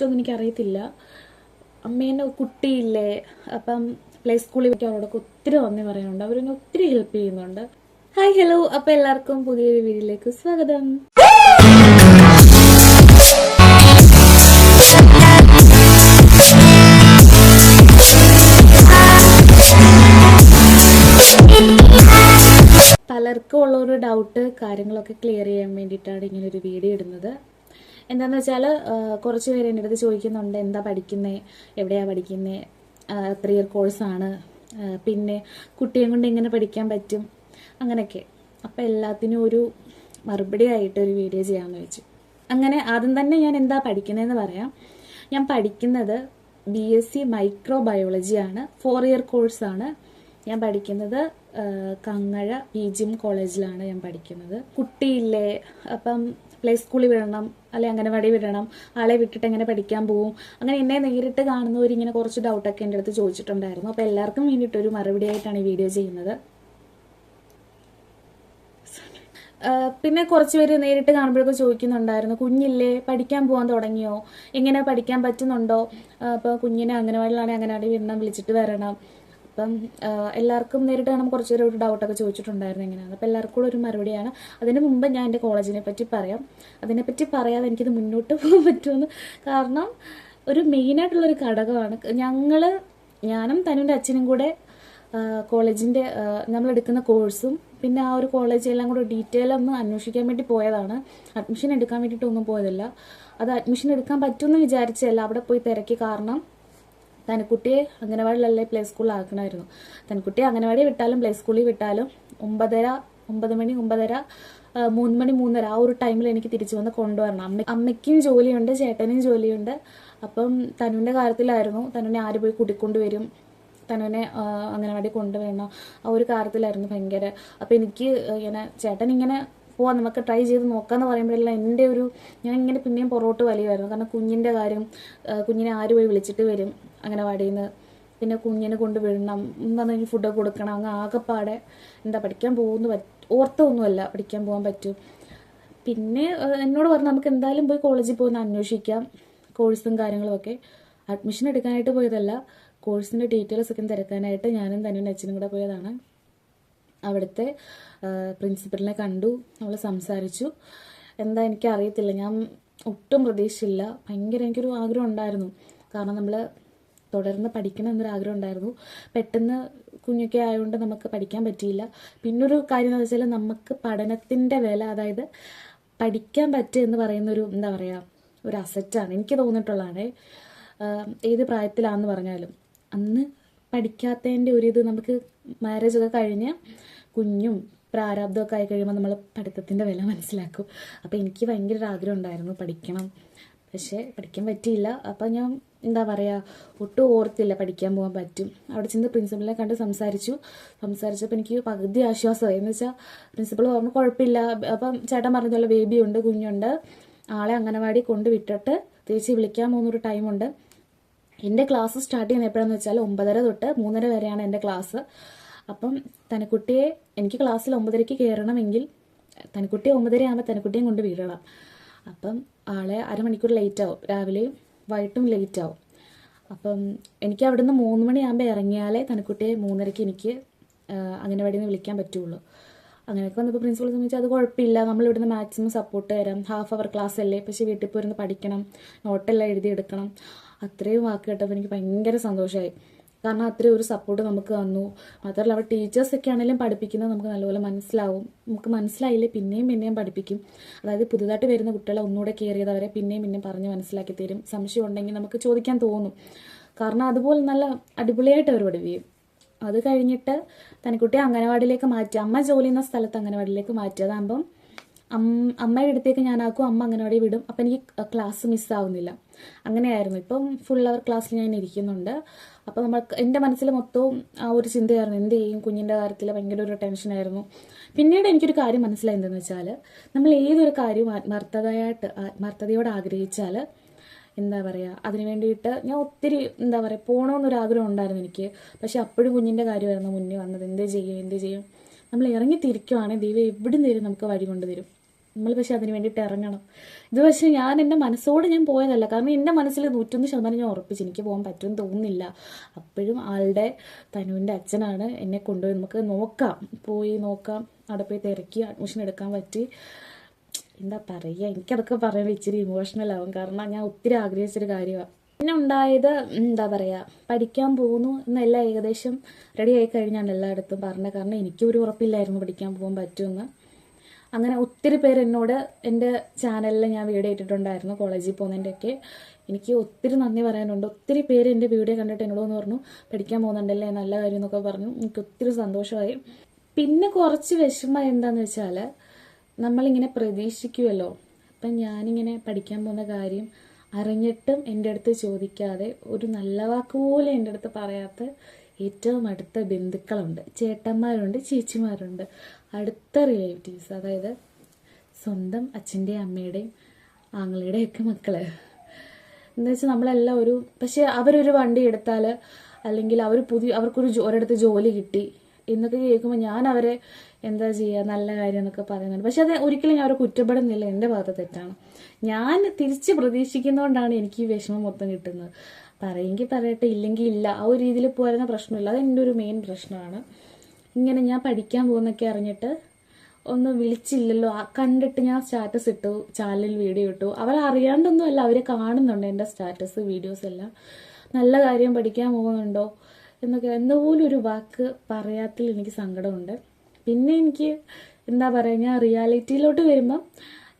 കുറ്റമൊന്നും എനിക്കറിയത്തില്ല അമ്മേന്റെ കുട്ടിയില്ലേ? അപ്പം പ്ലേ സ്കൂളിൽ പറ്റി അവരോടൊക്കെ ഒത്തിരി നന്ദി പറയുന്നുണ്ട്. അവരെന്നെ ഒത്തിരി ഹെൽപ്പ് ചെയ്യുന്നുണ്ട്. ഹായ് ഹലോ അപ്പോൾ എല്ലാവർക്കും പുതിയൊരു വീഡിയോയിലേക്ക് സ്വാഗതം. പലർക്കും ഉള്ള ഒരു ഡൗട്ട് കാര്യങ്ങളൊക്കെ ക്ലിയർ ചെയ്യാൻ വേണ്ടിയിട്ടാണ് ഇങ്ങനൊരു വീഡിയോ ഇടുന്നത്. എന്താണെന്ന് വെച്ചാൽ കുറച്ച് പേര് എന്റെ അടുത്ത് ചോദിക്കുന്നുണ്ട് എന്താ പഠിക്കുന്നത് എവിടെയാണ് പഠിക്കുന്നത് ത്രീ ഇയർ കോഴ്സാണ് പിന്നെ കുട്ടിയെ കൊണ്ട് എങ്ങനെ പഠിക്കാൻ പറ്റും? അങ്ങനെയൊക്കെ. അപ്പോൾ എല്ലാത്തിനും ഒരു മറുപടി ആയിട്ട് ഒരു വീഡിയോ ചെയ്യാമെന്ന് വെച്ചു. അങ്ങനെ ആദ്യം തന്നെ ഞാൻ എന്താ പഠിക്കുന്നതെന്ന് പറയാം. ഞാൻ പഠിക്കുന്നത് ബി എസ് സി മൈക്രോ ബയോളജിയാണ് ഫോർ ഇയർ കോഴ്സാണ് ഞാൻ പഠിക്കുന്നത് കങ്ങഴ പി ജിം കോളേജിലാണ് ഞാൻ പഠിക്കുന്നത്. കുട്ടിയില്ലേ? അപ്പം പ്ലേ സ്കൂളിൽ വിടണം അല്ലെ അംഗനവാടി വിടണം ആളെ വിട്ടിട്ട് എങ്ങനെ പഠിക്കാൻ പോവും അങ്ങനെ എന്നെ നേരിട്ട് കാണുന്നവർ ഇങ്ങനെ കുറച്ച് ഡൗട്ടൊക്കെ എന്റെ അടുത്ത് ചോദിച്ചിട്ടുണ്ടായിരുന്നു. അപ്പോൾ എല്ലാവർക്കും വേണ്ടിയിട്ടൊരു മറുപടി ആയിട്ടാണ് ഈ വീഡിയോ ചെയ്യുന്നത്. പിന്നെ കുറച്ച് പേര് നേരിട്ട് കാണുമ്പോഴൊക്കെ ചോദിക്കുന്നുണ്ടായിരുന്നു കുഞ്ഞില്ലേ പഠിക്കാൻ പോകാൻ തുടങ്ങിയോ? എങ്ങനെ പഠിക്കാൻ പറ്റുന്നുണ്ടോ? അപ്പോൾ കുഞ്ഞിനെ അംഗനവാടിയിലാണെങ്കിൽ അംഗനവാടി വിടണം വിളിച്ചിട്ട് വരണം. അപ്പം എല്ലാവർക്കും നേരിട്ട് കാണുമ്പോൾ കുറച്ച് ഒരു ഡൗട്ടൊക്കെ ചോദിച്ചിട്ടുണ്ടായിരുന്നു എങ്ങനെയാണ് അപ്പോൾ എല്ലാവർക്കും ഒരു മറുപടിയാണ്. അതിന് മുമ്പ് ഞാൻ എന്റെ കോളേജിനെ പറ്റി പറയാം. അതിനെപ്പറ്റി പറയാതെ എനിക്കിത് മുന്നോട്ട് പോകാൻ പറ്റുമെന്ന്. കാരണം ഒരു മെയിനായിട്ടുള്ളൊരു ഘടകമാണ് ഞങ്ങൾ ഞാനും തനുവിന്റെ അച്ഛനും കൂടെ കോളേജിന്റെ നമ്മൾ എടുക്കുന്ന കോഴ്സും പിന്നെ ആ ഒരു കോളേജ് എല്ലാം കൂടെ ഡീറ്റെയിൽ ഒന്ന് അന്വേഷിക്കാൻ വേണ്ടി പോയതാണ്. അഡ്മിഷൻ എടുക്കാൻ വേണ്ടിയിട്ടൊന്നും പോയതല്ല. അത് അഡ്മിഷൻ എടുക്കാൻ പറ്റുമെന്ന് വിചാരിച്ചല്ല അവിടെ പോയി തിരക്കി കാരണം തനിക്കുട്ടിയെ അംഗനവാടിയിലല്ലേ പ്ലേ സ്കൂളിലാക്കണമായിരുന്നു തനിക്കുട്ടിയെ അംഗനവാടി വിട്ടാലും പ്ലേ സ്കൂളിൽ വിട്ടാലും ഒമ്പതര ഒമ്പത് മണി ഒമ്പതര മൂന്ന് മണി മൂന്നര ആ ഒരു ടൈമിൽ എനിക്ക് തിരിച്ചു വന്ന് കൊണ്ടുവരണം. അമ്മ അമ്മയ്ക്കും ജോലിയുണ്ട് ചേട്ടനും ജോലിയുണ്ട്. അപ്പം തനുവിന്റെ കാര്യത്തിലായിരുന്നു. തനുവിനെ ആര് പോയി കൂട്ടിക്കൊണ്ടുവരും? തനുവിനെ അംഗനവാടി കൊണ്ടുവരണം? ആ ഒരു കാര്യത്തിലായിരുന്നു ഭയങ്കര. അപ്പം എനിക്ക് ഇങ്ങനെ ചേട്ടൻ ഇങ്ങനെ പോവാം നമുക്ക് ട്രൈ ചെയ്ത് നോക്കാന്ന് പറയുമ്പോഴെല്ലാം എന്റെ ഒരു ഞാൻ ഇങ്ങനെ പിന്നെയും പുറകോട്ട് വലിയായിരുന്നു കാരണം കുഞ്ഞിന്റെ കാര്യം കുഞ്ഞിനെ ആര് പോയി വിളിച്ചിട്ട് വരും? അംഗനവാടിയിൽ നിന്ന് പിന്നെ കുഞ്ഞിനെ കൊണ്ട് വിടണം വന്നു ഫുഡ് കൊടുക്കണം. അങ്ങ് ആകെപ്പാടെ എന്താ പഠിക്കാൻ പോകുന്നു ഓർത്തൊന്നുമല്ല പഠിക്കാൻ പോകാൻ പറ്റും. പിന്നെ എന്നോട് പറഞ്ഞു നമുക്ക് എന്തായാലും പോയി കോളേജിൽ പോകുന്ന അന്വേഷിക്കാം കോഴ്സും കാര്യങ്ങളുമൊക്കെ അഡ്മിഷൻ എടുക്കാനായിട്ട് പോയതല്ല കോഴ്സിന്റെ ഡീറ്റെയിൽസ് ഒക്കെ തിരക്കാനായിട്ട് ഞാനും തന്നെ അച്ഛനും കൂടെ പോയതാണ്. അവിടുത്തെ പ്രിൻസിപ്പലിനെ കണ്ടു നമ്മൾ സംസാരിച്ചു. എന്താ എനിക്കറിയത്തില്ല ഞാൻ ഒട്ടും പ്രതീക്ഷയില്ല ഭയങ്കര എനിക്കൊരു ആഗ്രഹം ഉണ്ടായിരുന്നു. കാരണം നമ്മൾ തുടർന്ന് പഠിക്കണം എന്നൊരു ആഗ്രഹം ഉണ്ടായിരുന്നു. പെട്ടെന്ന് കുഞ്ഞൊക്കെ ആയതുകൊണ്ട് നമുക്ക് പഠിക്കാൻ പറ്റിയില്ല. പിന്നൊരു കാര്യം എന്ന് വെച്ചാൽ നമുക്ക് പഠനത്തിന്റെ വില അതായത് പഠിക്കാൻ പറ്റുക എന്ന് പറയുന്നൊരു എന്താ പറയുക ഒരു അസറ്റാണ് എനിക്ക് തോന്നിയിട്ടുള്ളതാണ്. ഏത് പ്രായത്തിലാണെന്ന് പറഞ്ഞാലും. അന്ന് പഠിക്കാത്തതിന്റെ ഒരു ഇത് നമുക്ക് മാരേജ് ഒക്കെ കഴിഞ്ഞ് കുഞ്ഞും പ്രാരാബ്ദമൊക്കെ ആയി കഴിയുമ്പോൾ നമ്മൾ പഠിത്തത്തിന്റെ വില മനസ്സിലാക്കും. അപ്പോൾ എനിക്ക് ഭയങ്കര ആഗ്രഹം ഉണ്ടായിരുന്നു പഠിക്കണം. പക്ഷേ പഠിക്കാൻ പറ്റിയില്ല. അപ്പോൾ ഞാൻ എന്താ പറയുക ഒട്ടും ഓർത്തില്ല പഠിക്കാൻ പോകാൻ പറ്റും. അവിടെ ചെന്ന് പ്രിൻസിപ്പളിനെ കണ്ട് സംസാരിച്ചു. സംസാരിച്ചപ്പോൾ എനിക്ക് പകുതി ആശ്വാസമായി. എന്ന് വെച്ചാൽ പ്രിൻസിപ്പൾ പറഞ്ഞു കുഴപ്പമില്ല. അപ്പം ചേട്ടൻ പറഞ്ഞതുപോലെ ബേബിയുണ്ട് കുഞ്ഞുണ്ട്. ആളെ അംഗനവാടി കൊണ്ട് വിട്ടിട്ട് തിരിച്ച് വിളിക്കാൻ പോകുന്നൊരു ടൈമുണ്ട് എന്റെ ക്ലാസ് സ്റ്റാർട്ട് ചെയ്യുന്ന എപ്പോഴാന്ന് വെച്ചാൽ ഒമ്പതര തൊട്ട് മൂന്നര വരെയാണ് എന്റെ ക്ലാസ് അപ്പം തനക്കുട്ടിയെ എനിക്ക് ക്ലാസ്സിൽ ഒമ്പതരയ്ക്ക് കയറണമെങ്കിൽ തനക്കുട്ടിയെ ഒമ്പതര ആകുമ്പോൾ തനക്കുട്ടിയും കൊണ്ട് വിടണം. അപ്പം ആളെ അരമണിക്കൂർ ലേറ്റ് ആവും. രാവിലെയും വൈകിട്ടും ലേറ്റ് ആവും. അപ്പം എനിക്ക് അവിടുന്ന് മൂന്ന് മണിയാകുമ്പോൾ ഇറങ്ങിയാലേ തനക്കുട്ടിയെ മൂന്നരയ്ക്ക് എനിക്ക് അംഗനവാടിയിൽ നിന്ന് വിളിക്കാൻ പറ്റുള്ളൂ. അങ്ങനെയൊക്കെ വന്നപ്പോൾ പ്രിൻസിപ്പൾ സംബന്ധിച്ച് അത് കുഴപ്പമില്ല. നമ്മൾ ഇവിടുന്ന് മാക്സിമം സപ്പോർട്ട് തരാം. ഹാഫ് അവർ ക്ലാസ് അല്ലേ? പക്ഷേ വീട്ടിൽ പോയിരുന്ന് പഠിക്കണം. നോട്ടെല്ലാം എഴുതിയെടുക്കണം അത്രയും വാക്ക് കേട്ടപ്പോൾ എനിക്ക് ഭയങ്കര സന്തോഷമായി കാരണം അത്രയും ഒരു സപ്പോർട്ട് നമുക്ക് തന്നു മാത്രമല്ല അവിടെ ടീച്ചേഴ്സൊക്കെ ആണെങ്കിലും പഠിപ്പിക്കുന്നത് നമുക്ക് നല്ലപോലെ മനസ്സിലാവും. നമുക്ക് മനസ്സിലായില്ലേ? പിന്നെയും പിന്നെയും പഠിപ്പിക്കും. അതായത് പുതുതായിട്ട് വരുന്ന കുട്ടികളെ ഒന്നുകൂടെ കെയർ ചെയ്തവരെ പിന്നെയും പിന്നെയും പറഞ്ഞ് മനസ്സിലാക്കി തരും. സംശയം ഉണ്ടെങ്കിൽ നമുക്ക് ചോദിക്കാൻ തോന്നും. കാരണം അതുപോലെ നല്ല അടിപൊളിയായിട്ട് അവർ പഠിപ്പിക്കും. അത് കഴിഞ്ഞിട്ട് തനിക്കുട്ടിയെ അംഗനവാടിയിലേക്ക് മാറ്റി. അമ്മ ജോലി ചെയ്യുന്ന സ്ഥലത്ത് അംഗനവാടിയിലേക്ക് മാറ്റി അതാകുമ്പം അം- അമ്മയുടെ അടുത്തേക്ക് ഞാനാക്കും അമ്മ അംഗനവാടി വിടും. അപ്പം എനിക്ക് ക്ലാസ് മിസ്സാവുന്നില്ല അങ്ങനെയായിരുന്നു. ഇപ്പം ഫുൾ അവർ ക്ലാസ്സിൽ ഞാൻ ഇരിക്കുന്നുണ്ട്. അപ്പോൾ നമ്മൾ എന്റെ മനസ്സിൽ മൊത്തവും ആ ഒരു ചിന്തയായിരുന്നു. എന്ത് ചെയ്യും? കുഞ്ഞിന്റെ കാര്യത്തിൽ ഭയങ്കര ഒരു ടെൻഷനായിരുന്നു പിന്നീട് എനിക്കൊരു കാര്യം മനസ്സിലായി എന്തെന്ന് വെച്ചാൽ നമ്മൾ ഏതൊരു കാര്യവും ആത്മാർത്ഥതയായിട്ട് ആത്മാർത്ഥതയോട് ആഗ്രഹിച്ചാൽ എന്താ പറയുക അതിന് വേണ്ടിയിട്ട് ഞാൻ ഒത്തിരി എന്താ പറയുക പോകണമെന്നൊരു ആഗ്രഹം ഉണ്ടായിരുന്നു എനിക്ക്. പക്ഷെ അപ്പോഴും കുഞ്ഞിന്റെ കാര്യമായിരുന്നു മുന്നേ വന്നത്. എന്ത് ചെയ്യും? എന്ത് ചെയ്യും? നമ്മൾ ഇറങ്ങി തിരിക്കുവാണെങ്കിൽ ദൈവം എവിടും തരും നമുക്ക് വഴി കൊണ്ട് തരും നമ്മൾ പക്ഷെ അതിന് വേണ്ടിയിട്ട് ഇറങ്ങണം. ഇത് പക്ഷെ ഞാൻ എന്റെ മനസ്സോട് ഞാൻ പോയതല്ല. കാരണം എന്റെ മനസ്സിൽ നൂറ്റൊന്ന് ശതമാനം ഞാൻ ഉറപ്പിച്ച് എനിക്ക് പോകാൻ പറ്റുമെന്ന് തോന്നുന്നില്ല. അപ്പോഴും ആളുടെ തനുവിന്റെ അച്ഛനാണ് എന്നെ കൊണ്ടുപോയി നമുക്ക് നോക്കാം. പോയി നോക്കാം. അവിടെ പോയി തിരക്കി അഡ്മിഷൻ എടുക്കാൻ പറ്റി. എന്താ പറയുക? എനിക്കതൊക്കെ പറയുമ്പോൾ ഇച്ചിരി ഇമോഷണൽ ആവും. കാരണം ഞാൻ ഒത്തിരി ആഗ്രഹിച്ചൊരു കാര്യമാണ് പിന്നെ ഉണ്ടായത് എന്താ പറയുക? പഠിക്കാൻ പോകുന്നു എന്നെല്ലാം ഏകദേശം റെഡി ആയി കഴിഞ്ഞാണ് എല്ലായിടത്തും പറഞ്ഞത്. കാരണം എനിക്കൊരു ഉറപ്പില്ലായിരുന്നു പഠിക്കാൻ പോകാൻ പറ്റുമെന്ന്. അങ്ങനെ ഒത്തിരി പേര് എന്നോട് എന്റെ ചാനലിൽ ഞാൻ വീഡിയോ ഇട്ടിട്ടുണ്ടായിരുന്നു കോളേജിൽ പോകുന്നതിന്റെയൊക്കെ. എനിക്ക് ഒത്തിരി നന്ദി പറയാനുണ്ട്. ഒത്തിരി പേര് എന്റെ വീഡിയോ കണ്ടിട്ട് എന്നോട് വന്ന് പറഞ്ഞു പഠിക്കാൻ പോകുന്നുണ്ടല്ലേ നല്ല കാര്യം എന്നൊക്കെ പറഞ്ഞു. എനിക്ക് ഒത്തിരി സന്തോഷമായി. പിന്നെ കുറച്ച് വിഷമം എന്താണെന്ന് വെച്ചാൽ നമ്മളിങ്ങനെ പ്രതീക്ഷിക്കുമല്ലോ അപ്പം ഞാനിങ്ങനെ പഠിക്കാൻ പോകുന്ന കാര്യം അറിഞ്ഞിട്ടും എന്റെ അടുത്ത് ചോദിക്കാതെ ഒരു നല്ല വാക്ക് പോലെ എന്റെ അടുത്ത് പറയാത്ത ഏറ്റവും അടുത്ത ബന്ധുക്കളുണ്ട് ചേട്ടന്മാരുണ്ട് ചേച്ചിമാരുണ്ട്. അടുത്ത റിലേറ്റീവ്സ് അതായത് സ്വന്തം അച്ഛന്റെയും അമ്മയുടെയും ആങ്ങളുടെയൊക്കെ മക്കൾ. എന്ന് വെച്ചാൽ നമ്മളെല്ലാം ഒരു പക്ഷെ അവരൊരു വണ്ടി എടുത്താൽ അല്ലെങ്കിൽ അവർ പുതിയ അവർക്കൊരു ഒരിടത്ത് ജോലി കിട്ടി എന്നൊക്കെ കേൾക്കുമ്പോൾ ഞാൻ അവരെ എന്താ ചെയ്യുക നല്ല കാര്യം എന്നൊക്കെ പറയുന്നുണ്ട്. പക്ഷെ അത് ഒരിക്കലും ഞാൻ അവരെ കുറ്റപ്പെടുന്നില്ല. എന്റെ ഭാഗത്ത് തെറ്റാണ്. ഞാൻ തിരിച്ച് പ്രതീക്ഷിക്കുന്നതുകൊണ്ടാണ് എനിക്ക് ഈ വിഷമം മൊത്തം കിട്ടുന്നത്. പറയുമെങ്കിൽ പറയട്ടെ ഇല്ലെങ്കിൽ ഇല്ല. ആ ഒരു രീതിയിൽ പോരുന്ന പ്രശ്നമില്ല. അത് എന്റെ ഒരു മെയിൻ പ്രശ്നമാണ്. ഇങ്ങനെ ഞാൻ പഠിക്കാൻ പോകുന്നൊക്കെ അറിഞ്ഞിട്ട് ഒന്ന് വിളിച്ചില്ലല്ലോ. കണ്ടിട്ട് ഞാൻ സ്റ്റാറ്റസ് ഇട്ടു ചാനലിൽ വീഡിയോ ഇട്ടു. അവർ അറിയാണ്ടൊന്നും അല്ല അവർ കാണുന്നുണ്ട് എന്റെ സ്റ്റാറ്റസ് വീഡിയോസ് എല്ലാം. നല്ല കാര്യം പഠിക്കാൻ പോകുന്നുണ്ടോ എന്നൊക്കെ. എന്തുപോലും ഒരു വാക്ക് പറയാത്തിൽ എനിക്ക് സങ്കടമുണ്ട്. പിന്നെ എനിക്ക് എന്താ പറയുക ഞാൻ റിയാലിറ്റിയിലോട്ട് വരുമ്പം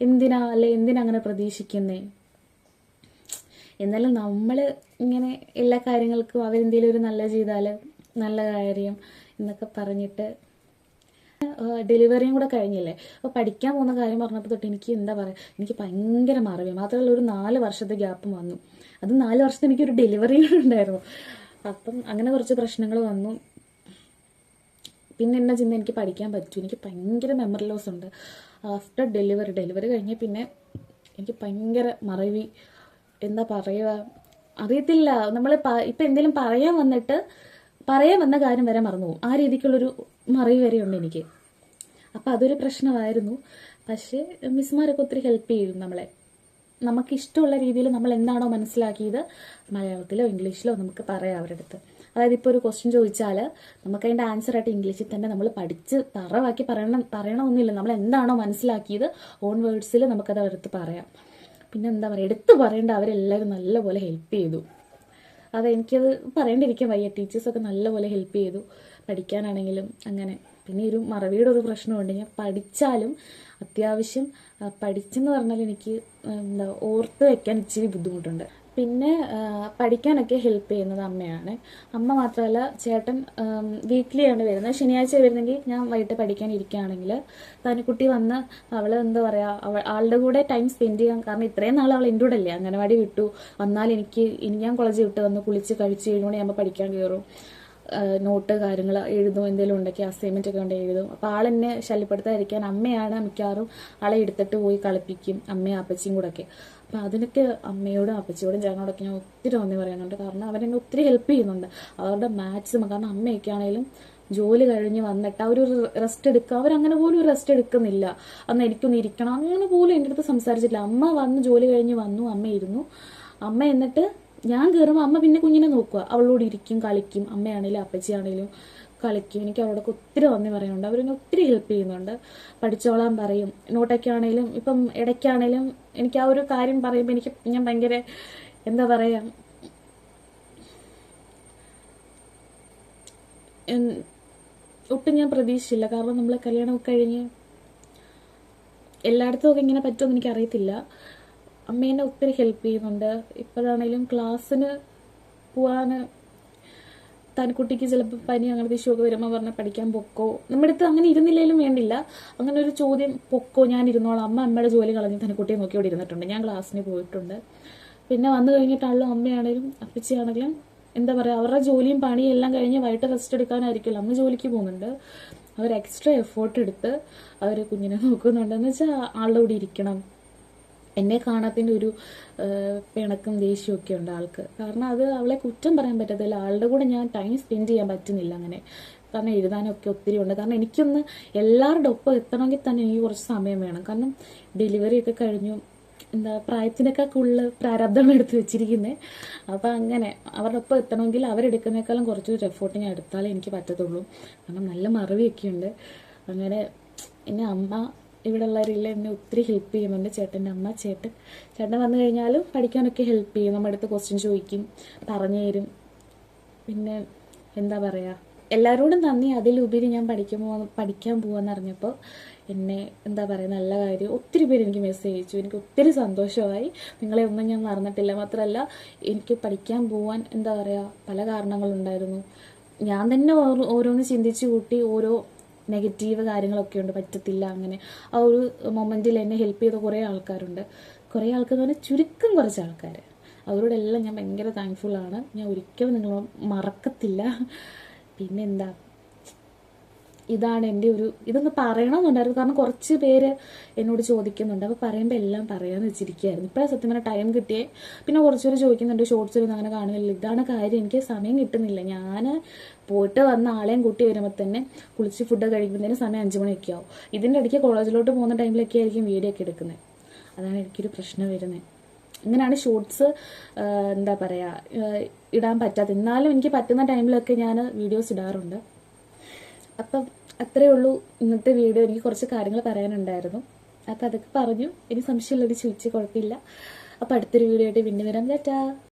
എന്തിനാ അല്ലെ എന്തിനാ അങ്ങനെ പ്രതീക്ഷിക്കുന്നേ? എന്നാലും നമ്മൾ ഇങ്ങനെ എല്ലാ കാര്യങ്ങൾക്കും അവരെന്തെങ്കിലും ഒരു നല്ല ചെയ്താൽ നല്ല കാര്യം എന്നൊക്കെ പറഞ്ഞിട്ട് ഡെലിവറിയും കൂടെ കഴിഞ്ഞില്ലേ? അപ്പോൾ പഠിക്കാൻ പോകുന്ന കാര്യം പറഞ്ഞപ്പോൾ തൊട്ട് എനിക്ക് എന്താ പറയുക എനിക്ക് ഭയങ്കര മറവി മാത്രമല്ല ഒരു നാല് വർഷത്തെ ഗ്യാപ്പും വന്നു. അത് നാല് വർഷത്തെ എനിക്കൊരു ഡെലിവറി ഉണ്ടായിരുന്നു. അപ്പം അങ്ങനെ കുറച്ച് പ്രശ്നങ്ങൾ വന്നു. പിന്നെ എന്നാ ചിന്ത എനിക്ക് പഠിക്കാൻ പറ്റും. എനിക്ക് ഭയങ്കര മെമ്മറി ലോസ് ഉണ്ട്. ആഫ്റ്റർ ഡെലിവറി ഡെലിവറി കഴിഞ്ഞ് പിന്നെ എനിക്ക് ഭയങ്കര മറവി. എന്താ പറയുക അറിയത്തില്ല. നമ്മൾ ഇപ്പം എന്തെങ്കിലും പറയാൻ വന്നിട്ട് പറയാൻ വന്ന കാര്യം വരെ മറന്നു പോകും. ആ രീതിക്കുള്ളൊരു മറവി വരെ ഉണ്ട് എനിക്ക്. അപ്പം അതൊരു പ്രശ്നമായിരുന്നു. പക്ഷേ മിസ്മാരൊക്കെ ഒത്തിരി ഹെൽപ്പ് ചെയ്തു നമ്മളെ. നമുക്ക് ഇഷ്ടമുള്ള രീതിയിൽ നമ്മൾ എന്താണോ മനസ്സിലാക്കിയത് മലയാളത്തിലോ ഇംഗ്ലീഷിലോ നമുക്ക് പറയാം അവരുടെ അടുത്ത് അതായത് ഇപ്പോൾ ഒരു ക്വസ്റ്റ്യൻ ചോദിച്ചാൽ നമുക്ക് അതിന്റെ ആൻസർ ആയിട്ട് ഇംഗ്ലീഷിൽ തന്നെ നമ്മൾ പഠിച്ച് തറവാക്കി പറയണം പറയണമെന്നില്ല നമ്മൾ എന്താണോ മനസ്സിലാക്കിയത് ഓൺ വേർഡ്സിൽ നമുക്കത് അവരുടെ അടുത്ത് പറയാം. പിന്നെ എന്താ പറയുക എടുത്തു പറയേണ്ട അവരെല്ലാവരും നല്ലപോലെ ഹെൽപ്പ് ചെയ്തു. അത് എനിക്കത് പറയേണ്ടിരിക്കാൻ വയ്യ. ടീച്ചേഴ്സൊക്കെ നല്ലപോലെ ഹെൽപ്പ് ചെയ്തു. പഠിക്കാനാണെങ്കിലും അങ്ങനെ. പിന്നെ ഒരു മറവിയുടെ ഒരു പ്രശ്നമുണ്ട്. ഞാൻ പഠിച്ചാലും അത്യാവശ്യം പഠിച്ചെന്ന് പറഞ്ഞാൽ എനിക്ക് എന്താ ഓർത്ത് വെക്കാൻ ഇച്ചിരി ബുദ്ധിമുട്ടുണ്ട്. പിന്നെ പഠിക്കാനൊക്കെ ഹെൽപ്പ് ചെയ്യുന്നത് അമ്മയാണ്. അമ്മ മാത്രമല്ല ചേട്ടൻ വീക്കിലിയാണ് വരുന്നത്. ശനിയാഴ്ച വരുന്നെങ്കിൽ ഞാൻ വൈകിട്ട് പഠിക്കാൻ ഇരിക്കുകയാണെങ്കിൽ കുട്ടി വന്ന് അവൾ എന്താ പറയുക അവൾ ആളുടെ കൂടെ ടൈം സ്പെൻഡ് ചെയ്യാൻ കാരണം ഇത്രയും നാൾ അവൾ എന്റെ കൂടെ അല്ലേ അംഗനവാടി വിട്ടു. വന്നാൽ എനിക്ക് ഇനി ഞാൻ കോളേജിൽ വിട്ട് വന്ന് കുളിച്ച് കഴിച്ച് ഏഴ് മണിയാകുമ്പോൾ പഠിക്കാൻ കയറും. നോട്ട് കാര്യങ്ങൾ എഴുതും എന്തെങ്കിലും ഉണ്ടെങ്കിൽ അസൈൻമെന്റ് ഒക്കെ ഉണ്ടെങ്കിൽ എഴുതും. അപ്പോൾ ആളെന്നെ ശല്യപ്പെടുത്താതിരിക്കാൻ അമ്മയാണ് മിക്കവാറും ആളെ എടുത്തിട്ട് പോയി കളിപ്പിക്കും അമ്മയും അപ്പച്ചിയും കൂടെ ഒക്കെ. അപ്പോൾ അതിനൊക്കെ അമ്മയോടും അപ്പച്ചിയോടും ചേട്ടനോടൊക്കെ ഞാൻ ഒത്തിരി നന്ദി പറയുന്നുണ്ട്. കാരണം അവരെന്നെ ഒത്തിരി ഹെൽപ്പ് ചെയ്യുന്നുണ്ട്. അവരുടെ മാക്സിമം കാരണം അമ്മയൊക്കെ ആണെങ്കിലും ജോലി കഴിഞ്ഞ് വന്നിട്ട് അവർ റെസ്റ്റ് എടുക്കുക അവരങ്ങനെ പോലും ഒരു റെസ്റ്റ് എടുക്കുന്നില്ല. അന്ന് എനിക്കൊന്ന് ഇരിക്കണം. അങ്ങനെ പോലും എന്റെ അടുത്ത് സംസാരിച്ചിട്ടില്ല. അമ്മ വന്ന് ജോലി കഴിഞ്ഞ് വന്നു. അമ്മ ഇരുന്നു. അമ്മ എന്നിട്ട് ഞാൻ കയറുമ്പോൾ അമ്മ പിന്നെ കുഞ്ഞിനെ നോക്കുക. അവളോട് ഇരിക്കും കളിക്കും. അമ്മയാണേലും അപ്പച്ചിയാണേലും കളിക്കും. എനിക്ക് അവരോടൊക്കെ ഒത്തിരി നന്ദി പറയുന്നുണ്ട്. അവരെന്നെ ഒത്തിരി ഹെൽപ്പ് ചെയ്യുന്നുണ്ട്. പഠിച്ചോളാൻ പറയും. നോട്ടൊക്കെ ആണെങ്കിലും ഇപ്പം ഇടയ്ക്കാണെങ്കിലും എനിക്ക് ആ ഒരു കാര്യം പറയുമ്പോൾ എനിക്ക് ഞാൻ ഭയങ്കര എന്താ പറയുക എൻ- ഒട്ടും ഞാൻ പ്രതീക്ഷിച്ചില്ല. കാരണം നമ്മൾ കല്യാണം കഴിഞ്ഞ് എല്ലായിടത്തും ഒക്കെ ഇങ്ങനെ പറ്റുമെന്ന് എനിക്കറിയത്തില്ല. അമ്മേനെ ഒത്തിരി ഹെൽപ്പ് ചെയ്യുന്നുണ്ട്. ഇപ്പോഴാണെങ്കിലും ക്ലാസ്സിന് പോവാൻ തനിക്കുട്ടിക്ക് ചിലപ്പോൾ പനി അങ്ങനത്തെ ഇഷ്യൂ ഒക്കെ വരുമ്പോൾ പറഞ്ഞാൽ പഠിക്കാൻ പൊക്കോ? നമ്മുടെ അടുത്ത് അങ്ങനെ ഇരുന്നില്ലേലും വേണ്ടില്ല. അങ്ങനെ ഒരു ചോദ്യം പൊക്കോ? ഞാൻ ഇരുന്നോളാം. അമ്മ അമ്മയുടെ ജോലി കളഞ്ഞ് തനിക്കുട്ടിയെ നോക്കി ഇവിടെ ഇരുന്നിട്ടുണ്ട്. ഞാൻ ക്ലാസ്സിന് പോയിട്ടുണ്ട്. പിന്നെ വന്നു കഴിഞ്ഞിട്ടാണല്ലോ അമ്മയാണെങ്കിലും അപ്പച്ചിയാണെങ്കിലും എന്താ പറയുക അവരുടെ ജോലിയും പണിയും എല്ലാം കഴിഞ്ഞ് വൈകിട്ട് റെസ്റ്റ് എടുക്കാനായിരിക്കില്ല അമ്മ ജോലിക്ക് പോകുന്നുണ്ട്. അവർ എക്സ്ട്രാ എഫേർട്ട് എടുത്ത് അവർ കുഞ്ഞിനെ നോക്കുന്നുണ്ടെന്ന് വെച്ചാൽ ആളുടെ കൂടെ ഇരിക്കണം. എന്നെ കാണാത്തതിന്റെ ഒരു പിണക്കും ദേഷ്യവും ഒക്കെ ഉണ്ട് ആൾക്ക്. കാരണം അത് അവളെ കുറ്റം പറയാൻ പറ്റത്തില്ല. ആളുടെ കൂടെ ഞാൻ ടൈം സ്പെൻഡ് ചെയ്യാൻ പറ്റുന്നില്ല അങ്ങനെ. കാരണം എഴുതാനൊക്കെ ഒത്തിരി ഉണ്ട്. കാരണം എനിക്കൊന്ന് എല്ലാവരുടെ ഒപ്പം എത്തണമെങ്കിൽ തന്നെ എനിക്ക് കുറച്ച് സമയം വേണം. കാരണം ഡെലിവറി ഒക്കെ കഴിഞ്ഞു. എന്താ പ്രായത്തിനൊക്കെ കൂടുതൽ പ്രാരബ്ധങ്ങൾ എടുത്ത് വെച്ചിരിക്കുന്നത് അപ്പം അങ്ങനെ അവരുടെ ഒപ്പം എത്തണമെങ്കിൽ അവരെടുക്കുന്നേക്കാളും കുറച്ചൊരു എഫോർട്ട് ഞാൻ എടുത്താലേ എനിക്ക് പറ്റത്തുള്ളൂ. കാരണം നല്ല മറവിയൊക്കെ ഉണ്ട്. അങ്ങനെ എന്നെ അമ്മ ഇവിടെ ഉള്ളവരെല്ലാം എന്നെ ഒത്തിരി ഹെൽപ്പ് ചെയ്യുന്നുണ്ട് ചേട്ടന്റെ അമ്മ ചേട്ടൻ. ചേട്ടൻ വന്നു കഴിഞ്ഞാലും പഠിക്കാനൊക്കെ ഹെൽപ്പ് ചെയ്യും. നമ്മുടെ അടുത്ത് ക്വസ്റ്റ്യൻ ചോദിക്കും പറഞ്ഞു തരും. പിന്നെ എന്താ പറയുക എല്ലാവരോടും നന്ദി. അതിലുപരി ഞാൻ പഠിക്കാൻ പോവാ പഠിക്കാൻ പോവാന്ന് അറിഞ്ഞപ്പോൾ എന്നെ എന്താ പറയുക നല്ല കാര്യം ഒത്തിരി പേര് എനിക്ക് മെസ്സേജ് അയച്ചു. എനിക്ക് ഒത്തിരി സന്തോഷമായി. നിങ്ങളെ ഒന്നും ഞാൻ മറന്നിട്ടില്ല. മാത്രമല്ല എനിക്ക് പഠിക്കാൻ പോവാൻ എന്താ പറയുക പല കാരണങ്ങളുണ്ടായിരുന്നു. ഞാൻ തന്നെ ഓരോ- ഓരോന്ന് ചിന്തിച്ച് കൂട്ടി ഓരോ നെഗറ്റീവ് കാര്യങ്ങളൊക്കെ ഉണ്ട് പറ്റത്തില്ല അങ്ങനെ. ആ ഒരു മൊമെന്റിൽ എന്നെ ഹെൽപ്പ് ചെയ്ത കുറേ ആൾക്കാരുണ്ട്. കുറേ ആൾക്കാർ എന്ന് പറഞ്ഞാൽ ചുരുക്കം കുറച്ച് ആൾക്കാർ അവരോടെല്ലാം ഞാൻ ഭയങ്കര താങ്ക്ഫുൾ ആണ്. ഞാൻ ഒരിക്കലും നിങ്ങൾ മറക്കത്തില്ല. പിന്നെന്താ? ഇതാണ് എന്റെ ഒരു ഇതൊന്ന് പറയണമെന്നുണ്ടായിരുന്നു. കാരണം കുറച്ച് പേര് എന്നോട് ചോദിക്കുന്നുണ്ട്. അപ്പോൾ പറയുമ്പോൾ എല്ലാം പറയാമെന്ന് വെച്ചിരിക്കുകയായിരുന്നു. ഇപ്പോഴാണ് സത്യം പറഞ്ഞാൽ ടൈം കിട്ടിയേ. പിന്നെ കുറച്ച് പേര് ചോദിക്കുന്നുണ്ട് ഷോർട്സ് ഒന്നും അങ്ങനെ കാണുന്നില്ല. ഇതാണ് കാര്യം. എനിക്ക് സമയം കിട്ടുന്നില്ല. ഞാൻ പോയിട്ട് വന്ന ആളെയും കൂട്ടി വരുമ്പോൾ തന്നെ കുളിച്ച് ഫുഡ് കഴിക്കുമ്പോഴത്തേന് സമയം അഞ്ച് മണിയൊക്കെ ആവും. ഇതിന്റെ ഇടയ്ക്ക് കോളേജിലോട്ട് പോകുന്ന ടൈമിലൊക്കെ ആയിരിക്കും വീഡിയോ ഒക്കെ എടുക്കുന്നത് അതാണ് എനിക്കൊരു പ്രശ്നം വരുന്നത് ഇങ്ങനെയാണ് ഷോർട്സ് എന്താ പറയുക ഇടാൻ പറ്റാത്തത് എന്നാലും എനിക്ക് പറ്റുന്ന ടൈമിലൊക്കെ ഞാൻ വീഡിയോസ് ഇടാറുണ്ട്. അപ്പം അത്രേ ഉള്ളൂ ഇന്നത്തെ വീഡിയോ. എനിക്ക് കുറച്ച് കാര്യങ്ങൾ പറയാനുണ്ടായിരുന്നു. അപ്പം അതൊക്കെ പറഞ്ഞു. ഇനി സംശയമുള്ളവർ ചോദിച്ച് കുഴപ്പമില്ല. അപ്പം അടുത്തൊരു വീഡിയോ ആയിട്ട് പിന്നെ വരാം. ടാറ്റാ.